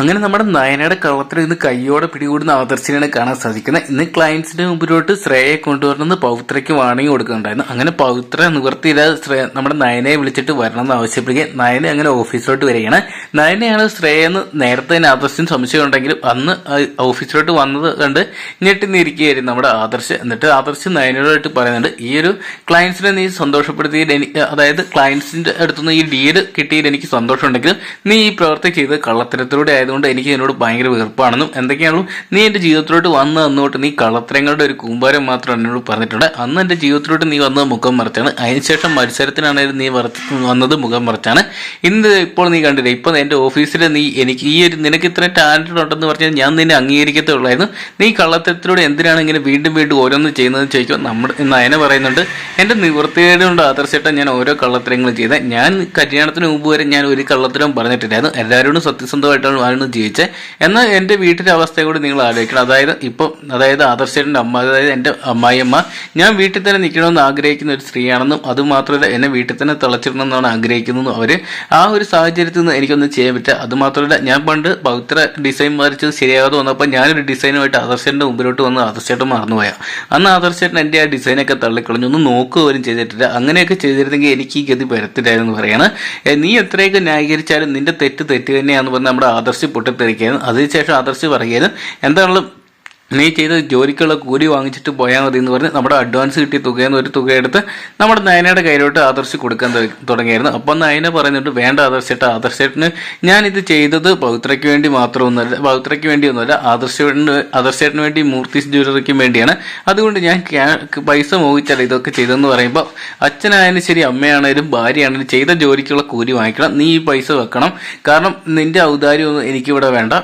അങ്ങനെ നമ്മുടെ നയനയുടെ കള്ളത്തിൽ ഇന്ന് കൈയോടെ പിടികൂടുന്ന ആദർശിനെയാണ് കാണാൻ സാധിക്കുന്നത്. ഇന്ന് ക്ലയൻസിന്റെ മുമ്പിലോട്ട് ശ്രേയെ കൊണ്ടുവരണമെന്ന് പൗത്രയ്ക്ക് വാണിംഗ് കൊടുക്കുന്നുണ്ടായിരുന്നു. അങ്ങനെ പൗത്ര നിവർത്തിയില്ലാതെ ശ്രേയ നമ്മുടെ നയനയെ വിളിച്ചിട്ട് വരണമെന്ന് ആവശ്യപ്പെടുകയും നയന അങ്ങനെ ഓഫീസിലോട്ട് വരികയാണ്. നയനയാണ് ശ്രേയെന്ന് നേരത്തെ തന്നെ ആദർശിന് സംശയം ഉണ്ടെങ്കിലും അന്ന് ഓഫീസിലോട്ട് വന്നത് കണ്ട് ഞെട്ടി നിരിക്കുകയായിരുന്നു നമ്മുടെ ആദർശ്. എന്നിട്ട് ആദർശ് നയനയോടായിട്ട് പറയുന്നുണ്ട് ഈ ഒരു ക്ലയൻസിനെ നീ സന്തോഷപ്പെടുത്തി എനിക്ക് അതായത് ക്ലയൻസിന്റെ അടുത്തുനിന്ന് ഈ ഡീൽ കിട്ടിയതിൽ എനിക്ക് സന്തോഷമുണ്ടെങ്കിലും നീ ഈ പ്രവർത്തി ചെയ്ത് കള്ളത്തരത്തിലൂടെ ആയതുകൊണ്ട് എനിക്ക് എന്നോട് ഭയങ്കര വെറുപ്പാണെന്നും എന്തൊക്കെയാണോ നീ എന്റെ ജീവിതത്തിലോട്ട് വന്ന് അന്നോട്ട് നീ കള്ളത്തരങ്ങളുടെ ഒരു കൂമ്പാരം മാത്രമാണ് എന്നോട് പറഞ്ഞിട്ടുണ്ട്. അന്ന് എന്റെ ജീവിതത്തിലോട്ട് നീ വന്നത് മുഖം മറച്ചാണ്. അതിനുശേഷം മത്സരത്തിനാണെങ്കിലും നീ വന്നത് മുഖം മറച്ചാണ്. ഇന്ന് ഇപ്പോൾ നീ കണ്ടില്ല ഇപ്പം എന്റെ ഓഫീസിൽ നീ എനിക്ക് ഈ ഒരു നിനക്ക് ഇത്ര ടാലന്റഡ് ഉണ്ടെന്ന് പറഞ്ഞാൽ ഞാൻ നിന്നെ അംഗീകരിക്കത്തുള്ളായിരുന്നു നീ കള്ളത്തരത്തിലൂടെ എന്തിനാണ് ഇങ്ങനെ വീണ്ടും വീണ്ടും ഓരോന്ന് ചെയ്യുന്നതെന്ന് ചോദിക്കും നമ്മുടെ നയന പറയുന്നുണ്ട് എന്റെ നിവൃത്തിയുടെ കൊണ്ട് ഞാൻ ഓരോ കള്ളത്തരങ്ങളും ചെയ്തത് ഞാൻ കല്യാണത്തിന് മുമ്പ് വരെ ഞാൻ ഒരു കള്ളത്തരം പറഞ്ഞിട്ടില്ലായിരുന്നു. എല്ലാവരോടും സത്യസന്ധമായിട്ടാണ് ആയിരുന്നു ജീവിച്ചത് എന്നാൽ എന്റെ വീട്ടിലെ അവസ്ഥ കൂടി നിങ്ങൾ ആലോചിക്കണം. അതായത് ഇപ്പം അതായത് ആദർശേട്ടന്റെ അമ്മ അതായത് എന്റെ അമ്മായിയമ്മ ഞാൻ വീട്ടിൽ തന്നെ നിൽക്കണമെന്ന് ആഗ്രഹിക്കുന്ന ഒരു സ്ത്രീയാണെന്നും അതുമാത്രമല്ല എന്നെ വീട്ടിൽ തന്നെ തിളച്ചിടണമെന്നാണ് ആഗ്രഹിക്കുന്നതെന്നും അവർ ആ ഒരു സാഹചര്യത്തിൽ നിന്ന് എനിക്കൊന്നും ചെയ്യാൻ പറ്റില്ല. അതുമാത്രമല്ല ഞാൻ പണ്ട് പവിത്ര ഡിസൈൻ വരച്ചത് ശരിയാകാതെ വന്നപ്പോൾ ഞാനൊരു ഡിസൈനുമായിട്ട് ആദർശേട്ടന്റെ മുമ്പിലോട്ട് വന്ന് ആദർശേട്ടൻ മറന്നുപോയ. അന്ന് ആദർശേട്ടൻ എന്റെ ആ ഡിസൈനൊക്കെ തള്ളിക്കളഞ്ഞു. ഒന്ന് നോക്കുക പോലും ചെയ്തിട്ടില്ല. അങ്ങനെയൊക്കെ ചെയ്തിരുന്നെങ്കിൽ എനിക്ക് ഈ ഗതി വരത്തില്ലായിരുന്നു പറയാണ്. ഏ, നീ എത്രയൊക്കെ ന്യായീകരിച്ചാലും നിന്റെ തെറ്റ് തെറ്റ് തന്നെയാണെന്ന് പറഞ്ഞ് നമ്മുടെ ആദർശ് പൊട്ടിത്തെറിക്കായിരുന്നു അതിനുശേഷം ആദർശ് പറയുകയും എന്താണെങ്കിലും നീ ചെയ്ത ജോലിക്കുള്ള കൂലി വാങ്ങിച്ചിട്ട് പോയാൽ മതി എന്ന് പറഞ്ഞ് നമ്മുടെ അഡ്വാൻസ് കിട്ടിയ തുകയെന്ന് ഒരു തുക എടുത്ത് നമ്മുടെ നയനയുടെ കയ്യിലോട്ട് ആദർശ് കൊടുക്കാൻ തുടങ്ങിയായിരുന്നു. അപ്പം നയന പറയുന്നുണ്ട് വേണ്ട ആദർശേട്ട ആദർശേട്ടന് ഞാൻ ഇത് ചെയ്തത് പൗത്രയ്ക്ക് വേണ്ടി മാത്രമൊന്നുമല്ല പൗത്രയ്ക്ക് വേണ്ടിയൊന്നുമല്ല ആദർശേട്ടന് ആദർശേട്ടന് വേണ്ടി മൂർത്തി ജ്വല്ലറിക്കും വേണ്ടിയാണ്. അതുകൊണ്ട് ഞാൻ പൈസ മോഹിച്ചാൽ ഇതൊക്കെ ചെയ്തെന്ന് പറയുമ്പോൾ അച്ഛനായാലും ശരി അമ്മയാണേലും ഭാര്യയാണേലും ചെയ്ത ജോലിക്കുള്ള കൂലി വാങ്ങിക്കണം. നീ ഈ പൈസ വെക്കണം. കാരണം നിന്റെ ഔദാര്യമൊന്നും എനിക്കിവിടെ വേണ്ട.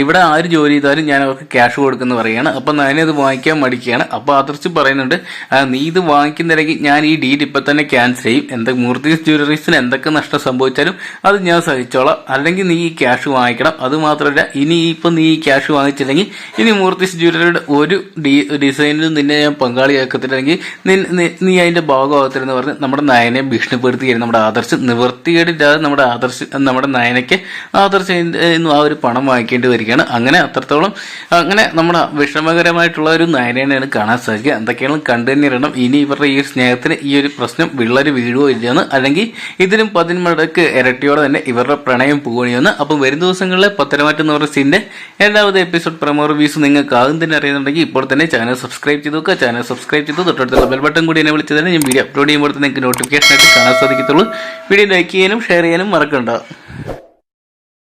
ഇവിടെ ആര് ജോലി ചെയ്താലും ഞാൻ അവർക്ക് ക്യാഷ് കൊടുക്കുന്നു പറയുകയാണ്. അപ്പൊ ഞാനത് വാങ്ങിക്കാൻ മടിക്കുകയാണ്. അപ്പൊ അതിർച്ച് പറയുന്നുണ്ട് നീ ഇത് വാങ്ങിക്കുന്നില്ലെങ്കിൽ ഞാൻ ഈ ഡീൽ ഇപ്പൊ തന്നെ ക്യാൻസൽ ചെയ്യും. എന്താ മൂർത്തി ജ്വല്ലറീസിന് എന്തൊക്കെ നഷ്ടം സംഭവിച്ചാലും അത് ഞാൻ സഹിച്ചോളാം. അല്ലെങ്കിൽ നീ ഈ ക്യാഷ് വാങ്ങിക്കണം. അത് മാത്രമല്ല ഇനി ഇപ്പൊ നീ ഈ ക്യാഷ് വാങ്ങിച്ചില്ലെങ്കിൽ ഇനി മൂർത്തി ജ്വല്ലറിയുടെ ഒരു ഡി ഡിസൈനിലും നിന്നെ ഞാൻ പങ്കാളിയാക്കത്തില്ലെങ്കിൽ നീ അതിന്റെ ഭാഗമാകത്തില്ലെന്ന് പറഞ്ഞ് നമ്മുടെ നയനെ ഭീഷണിപ്പെടുത്തുകയായിരുന്നു നമ്മുടെ ആദർശ്. നിവൃത്തികേടില്ലാതെ നമ്മുടെ ആദർശ് നമ്മുടെ നയനയ്ക്ക് ആദർശ് ആ ഒരു പണം വാങ്ങിക്കേണ്ടി വരികയാണ് അങ്ങനെ അത്രത്തോളം അങ്ങനെ നമ്മുടെ വിഷമകരമായിട്ടുള്ള ഒരു നാരായണയാണ് കാണാൻ സാധിക്കുക. എന്തൊക്കെയാണ് കണ്ടു തന്നെ ഇടണം ഇനി ഇവരുടെ ഈ സ്നേഹത്തിന് ഈ ഒരു പ്രശ്നം വിള്ളര് വീഴുവോ ഇല്ലയെന്ന് അല്ലെങ്കിൽ ഇതിനും പതിന്മടക്ക് ഇരട്ടിയോടെ തന്നെ ഇവരുടെ പ്രണയം പോവുകയാണ് അപ്പം വരും ദിവസങ്ങളിലെ പത്തരമാറ്റം എന്ന് പറയുന്ന സീന്റെ രണ്ടാമത് എപ്പിസോഡ് പ്രമോ റിവ്യൂസ് നിങ്ങൾക്ക് ആദ്യം തന്നെ അറിയുന്നുണ്ടെങ്കിൽ ഇപ്പോൾ തന്നെ ചാനൽ സബ്സ്ക്രൈബ് ചെയ്ത് നോക്കുക ചാനൽ സബ്സ്ക്രൈബ് ചെയ്ത് തൊട്ടടുത്തുള്ള ബെൽ ബട്ടൺ കൂടി എന്നെ വിളിച്ച് തന്നെ ഞാൻ വീഡിയോ അപ്ലോഡ് ചെയ്യുമ്പോൾ നിങ്ങൾക്ക് നോട്ടിഫിക്കേഷൻ ആയിട്ട് കാണാൻ സാധിക്കത്തുള്ളൂ. വീഡിയോ ലൈക്ക് ചെയ്യാനും ഷെയർ ചെയ്യാനും മറക്കണ്ട.